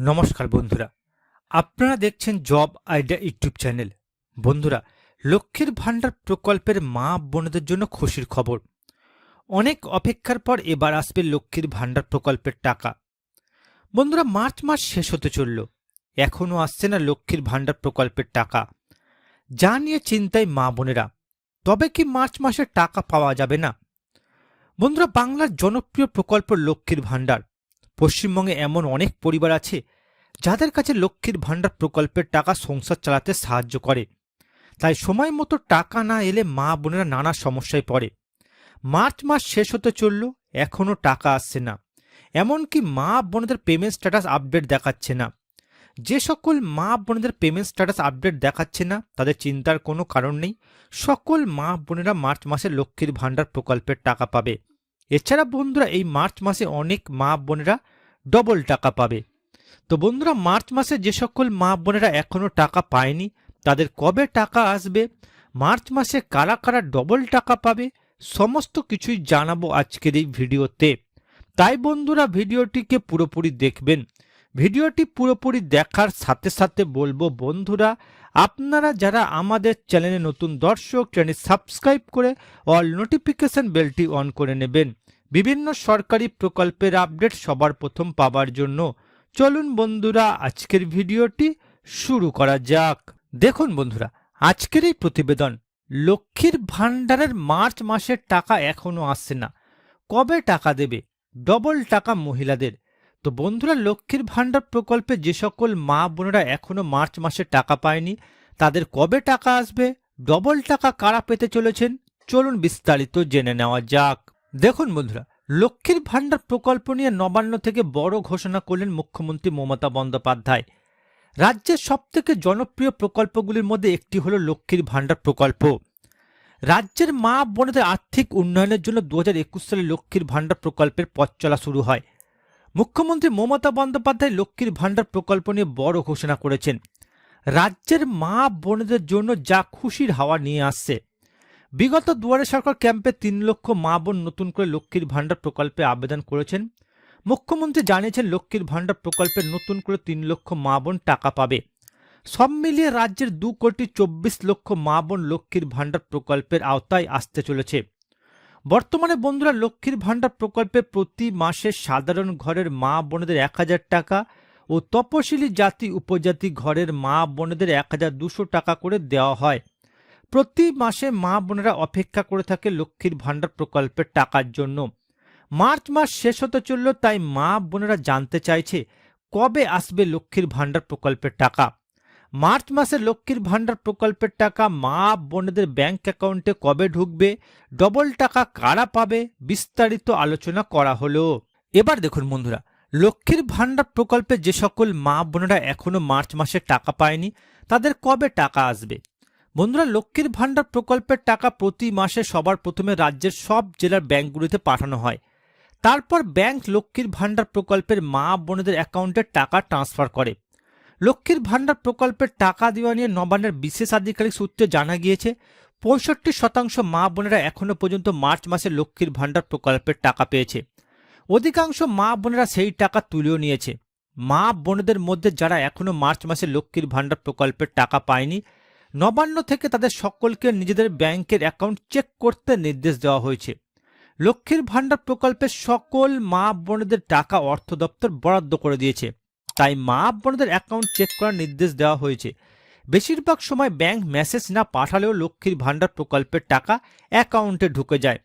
নমস্কার বন্ধুরা। আপনারা দেখছেন জব আইডিয়া ইউটিউব চ্যানেল। বন্ধুরা, লক্ষ্মীর ভাণ্ডার প্রকল্পের মা বোনদের জন্য খুশির খবর। অনেক অপেক্ষার পর এবার আসবে লক্ষ্মীর ভাণ্ডার প্রকল্পের টাকা। বন্ধুরা, মার্চ মাস শেষ হতে চলল। এখনও আসছে না লক্ষ্মীর ভাণ্ডার প্রকল্পের টাকা। যা নিয়ে চিন্তায় মা বোনেরা। তবে কি মার্চ মাসে টাকা পাওয়া যাবে না? বন্ধুরা, বাংলার জনপ্রিয় প্রকল্প লক্ষ্মীর ভাণ্ডার। পশ্চিমবঙ্গে এমন অনেক পরিবার আছে যাদের কাছে লক্ষ্মীর ভাণ্ডার প্রকল্পের টাকা সংসার চালাতে সাহায্য করে। তাই সময় মতো টাকা না এলে মা বোনেরা নানা সমস্যায় পড়ে। মার্চ মাস শেষ হতে চলল এখনও টাকা আসছে না। এমনকি মা বোনেদের পেমেন্ট স্ট্যাটাস আপডেট দেখাচ্ছে না। যে সকল মা বোনেদের পেমেন্ট স্ট্যাটাস আপডেট দেখাচ্ছে না, তাদের চিন্তার কোনো কারণ নেই। সকল মা বোনেরা মার্চ মাসে লক্ষ্মীর ভাণ্ডার প্রকল্পের টাকা পাবে। এছাড়া বন্ধুরা এই মার্চ মাসে অনেক মা বোনেরা ডবল টাকা পাবে। তো বন্ধুরা, মার্চ মাসে যে সকল মা বোনেরা এখনও টাকা পায়নি, তাদের কবে টাকা আসবে, মার্চ মাসে কারা কারা ডবল টাকা পাবে, সমস্ত কিছুই জানাব আজকের এই ভিডিওতে। তাই বন্ধুরা, ভিডিওটিকে পুরোপুরি দেখবেন। ভিডিওটি পুরোপুরি দেখার সাথে সাথে বলব বন্ধুরা আপনারা যারা আমাদের চ্যানেলে নতুন দর্শক চ্যানেল সাবস্ক্রাইব করে অল নোটিফিকেশন বেলটি অন করে নেবেন। বিভিন্ন সরকারি প্রকল্পের আপডেট সবার প্রথম পাবার জন্য। চলুন বন্ধুরা, আজকের ভিডিওটি শুরু করা যাক। দেখুন বন্ধুরা, আজকের এই প্রতিবেদন, লক্ষ্মীর ভাণ্ডারের মার্চ মাসের টাকা এখনও আসছে না। কবে টাকা দেবে? ডবল টাকা মহিলাদের। তো বন্ধুরা, লক্ষ্মীর ভাণ্ডার প্রকল্পে যে সকল মা বোনেরা এখনও মার্চ মাসে টাকা পায়নি, তাদের কবে টাকা আসবে, ডবল টাকা কারা পেতে চলেছেন, চলুন বিস্তারিত জেনে নেওয়া যাক। দেখুন বন্ধুরা, লক্ষ্মীর ভাণ্ডার প্রকল্প নিয়ে নবান্ন থেকে বড় ঘোষণা করলেন মুখ্যমন্ত্রী মমতা বন্দ্যোপাধ্যায়। রাজ্যের সবথেকে জনপ্রিয় প্রকল্পগুলির মধ্যে একটি হলো লক্ষ্মীর ভাণ্ডার প্রকল্প। রাজ্যের মা বোনেদের আর্থিক উন্নয়নের জন্য দু হাজার একুশ সালে লক্ষ্মীর ভাণ্ডার প্রকল্পের পথ চলা শুরু হয়। মুখ্যমন্ত্রী মমতা বন্দ্যোপাধ্যায় লক্ষ্মীর ভাণ্ডার প্রকল্প নিয়ে বড় ঘোষণা করেছেন। রাজ্যের মা বোনদের জন্য যা খুশির হাওয়া নিয়ে আসছে। বিগত দুয়ারে সরকার ক্যাম্পে তিন লক্ষ মা বোন নতুন করে লক্ষ্মীর ভাণ্ডার প্রকল্পে আবেদন করেছেন। মুখ্যমন্ত্রী জানিয়েছেন লক্ষ্মীর ভাণ্ডার প্রকল্পে নতুন করে তিন লক্ষ মা বোন টাকা পাবে। সব মিলিয়ে রাজ্যের দু কোটি চব্বিশ লক্ষ মা বোন লক্ষ্মীর ভাণ্ডার প্রকল্পের আওতায় আসতে চলেছে। বর্তমানে বন্ধুরা লক্ষ্মীর ভাণ্ডার প্রকল্পে প্রতি মাসে সাধারণ ঘরের মা বোনেদের এক হাজার টাকা ও তপশিলি জাতি উপজাতি ঘরের মা বোনেদের এক হাজার দুশো টাকা করে দেওয়া হয়। প্রতি মাসে মা বোনেরা অপেক্ষা করে থাকে লক্ষ্মীর ভাণ্ডার প্রকল্পের টাকার জন্য। মার্চ মাস শেষ হতে চলল তাই মা বোনেরা জানতে চাইছে কবে আসবে লক্ষ্মীর ভাণ্ডার প্রকল্পের টাকা। মার্চ মাসে লক্ষ্মীর ভাণ্ডার প্রকল্পের টাকা মা বোনেদের ব্যাংক অ্যাকাউন্টে কবে ঢুকবে, ডবল টাকা কারা পাবে, বিস্তারিত আলোচনা করা হলো। এবার দেখুন বন্ধুরা, লক্ষ্মীর ভাণ্ডার প্রকল্পে যে সকল মা বোনেরা এখনও মার্চ মাসে টাকা পায়নি, তাদের কবে টাকা আসবে? বন্ধুরা, লক্ষ্মীর ভাণ্ডার প্রকল্পের টাকা প্রতি মাসে সবার প্রথমে রাজ্যের সব জেলার ব্যাংকগুলিতে পাঠানো হয়। তারপর ব্যাংক লক্ষ্মীর ভাণ্ডার প্রকল্পের মা বোনেদের অ্যাকাউন্টে টাকা ট্রান্সফার করে। লক্ষ্মীর ভাণ্ডার প্রকল্পের টাকা দেওয়া নিয়ে নবান্নের বিশেষ আধিকারিক সূত্রে জানা গিয়েছে, পঁয়ষট্টি শতাংশ মা বোনেরা এখনও পর্যন্ত মার্চ মাসে লক্ষ্মীর ভাণ্ডার প্রকল্পের টাকা পেয়েছে। অধিকাংশ মা বোনেরা সেই টাকা তুলেও নিয়েছে। মা বোনেদের মধ্যে যারা এখনও মার্চ মাসে লক্ষ্মীর ভাণ্ডার প্রকল্পের টাকা পায়নি, নবান্ন থেকে তাদের সকলকে নিজেদের ব্যাংকের অ্যাকাউন্ট চেক করতে নির্দেশ দেওয়া হয়েছে। লক্ষ্মীর ভাণ্ডার প্রকল্পের সকল মা বোনেদের টাকা অর্থ দপ্তর বরাদ্দ করে দিয়েছে। তাই মা বোনদের অ্যাকাউন্ট চেক করার নির্দেশ দেওয়া হয়েছে। বেশিরভাগ সময় ব্যাংক মেসেজ না পাঠালেও লক্ষ্মীর ভাণ্ডার প্রকল্পের টাকা অ্যাকাউন্টে ঢুকে যায়।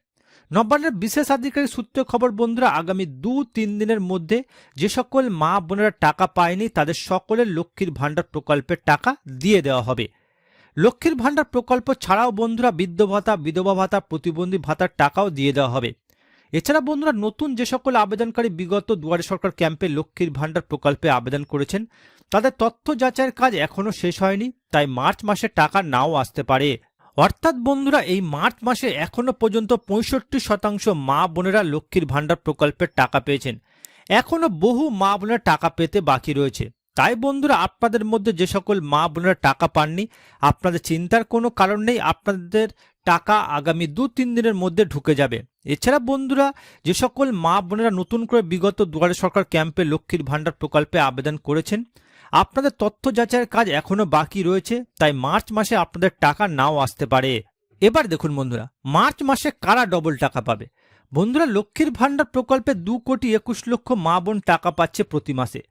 নবান্নের বিশেষ আধিকারিক সূত্রে খবর, বন্ধুরা, আগামী দু তিন দিনের মধ্যে যে সকল মা বোনেরা টাকা পায়নি, তাদের সকলের লক্ষ্মীর ভাণ্ডার প্রকল্পের টাকা দিয়ে দেওয়া হবে। লক্ষ্মীর ভাণ্ডার প্রকল্প ছাড়াও, বন্ধুরা বৃদ্ধ ভাতা, বিধবা ভাতা, প্রতিবন্ধী ভাতার টাকাও দিয়ে দেওয়া হবে। এছাড়া বন্ধুরা, নতুন যে সকল আবেদনকারী বিগত দুয়ারে সরকার ক্যাম্পে লক্ষ্মীর ভাণ্ডার প্রকল্পে আবেদন করেছেন, তাদের তথ্য যাচাইয়ের কাজ এখনও শেষ হয়নি, তাই মার্চ মাসে টাকা নাও আসতে পারে। অর্থাৎ বন্ধুরা, এই মার্চ মাসে এখনও পর্যন্ত পঁয়ষট্টি শতাংশ মা বোনেরা লক্ষ্মীর ভাণ্ডার প্রকল্পের টাকা পেয়েছেন। এখনও বহু মা বোনেরা টাকা পেতে বাকি রয়েছে। তাই বন্ধুরা, আপনাদের মধ্যে যে সকল মা বোনেরা টাকা পাননি, আপনাদের চিন্তার কোনো কারণ নেই, আপনাদের টাকা আগামী দু, তিন দিনের মধ্যে ঢুকে যাবে। এছাড়া বন্ধুরা, যে সকল মা বোনেরা নতুন করে বিগত দুয়ারে সরকার ক্যাম্পে লক্ষ্মীর ভাণ্ডার প্রকল্পে আবেদন করেছেন, আপনাদের তথ্য যাচাইয়ের কাজ এখনও বাকি রয়েছে, তাই মার্চ মাসে আপনাদের টাকা নাও আসতে পারে। এবার দেখুন বন্ধুরা, মার্চ মাসে কারা ডবল টাকা পাবে? বন্ধুরা, লক্ষ্মীর ভাণ্ডার প্রকল্পে দু কোটি একুশ লক্ষ মা বোন টাকা পাচ্ছে প্রতি মাসে।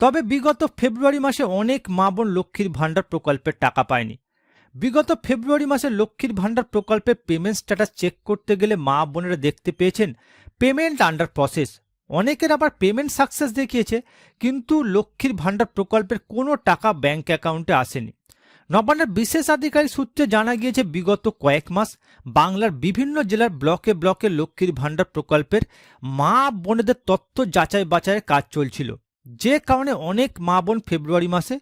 তবে বিগত ফেব্রুয়ারি মাসে অনেক মা বোন লক্ষ্মীর ভাণ্ডার প্রকল্পের টাকা পায়নি। বিগত ফেব্রুয়ারি মাসে লক্ষ্মীর ভাণ্ডার প্রকল্পে পেমেন্ট স্ট্যাটাস চেক করতে গেলে মা বোনেরা দেখতে পেয়েছেন পেমেন্ট আন্ডার প্রসেস অনেকের আবার পেমেন্ট সাকসেস দেখিয়েছে, কিন্তু লক্ষ্মীর ভাণ্ডার প্রকল্পের কোনো টাকা ব্যাংক অ্যাকাউন্টে আসেনি। নবান্নের বিশেষ আধিকারিক সূত্রে জানা গিয়েছে, বিগত কয়েক মাস বাংলার বিভিন্ন জেলার ব্লকে ব্লকে লক্ষ্মীর ভাণ্ডার প্রকল্পের মা বোনেদের তথ্য যাচাই বাছাইয়ের কাজ চলছিল। যে কারণে অনেক মা বোন ফেব্রুয়ারি মাসে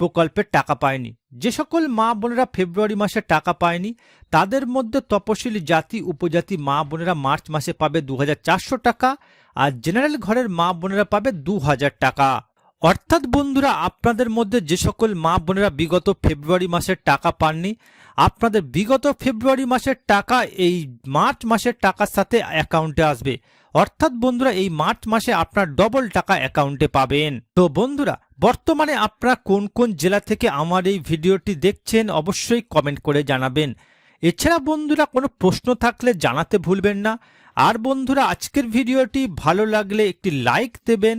প্রকল্পের টাকা পায়নি। যে সকল মা বোনেরা ফেব্রুয়ারি মাসে টাকা পায়নি, তাদের মধ্যে তপশিলি জাতি, উপজাতি মা বোনেরা মার্চ মাসে পাবে দু হাজার চারশো টাকা, আর জেনারেল ঘরের মা বোনেরা পাবে দু হাজার টাকা। অর্থাৎ বন্ধুরা, আপনাদের মধ্যে যে সকল মা বোনেরা বিগত ফেব্রুয়ারি মাসের টাকা পাননি, আপনাদের বিগত ফেব্রুয়ারি মাসের টাকা এই মার্চ মাসের টাকার সাথে অ্যাকাউন্টে আসবে। অর্থাৎ বন্ধুরা, এই মার্চ মাসে আপনার ডবল টাকা অ্যাকাউন্টে পাবেন। তো বন্ধুরা, বর্তমানে আপনারা কোন কোন জেলা থেকে আমার এই ভিডিওটি দেখছেন অবশ্যই কমেন্ট করে জানাবেন। এছাড়া বন্ধুরা, কোনো প্রশ্ন থাকলে জানাতে ভুলবেন না। আর বন্ধুরা, আজকের ভিডিওটি ভালো লাগলে একটি লাইক দেবেন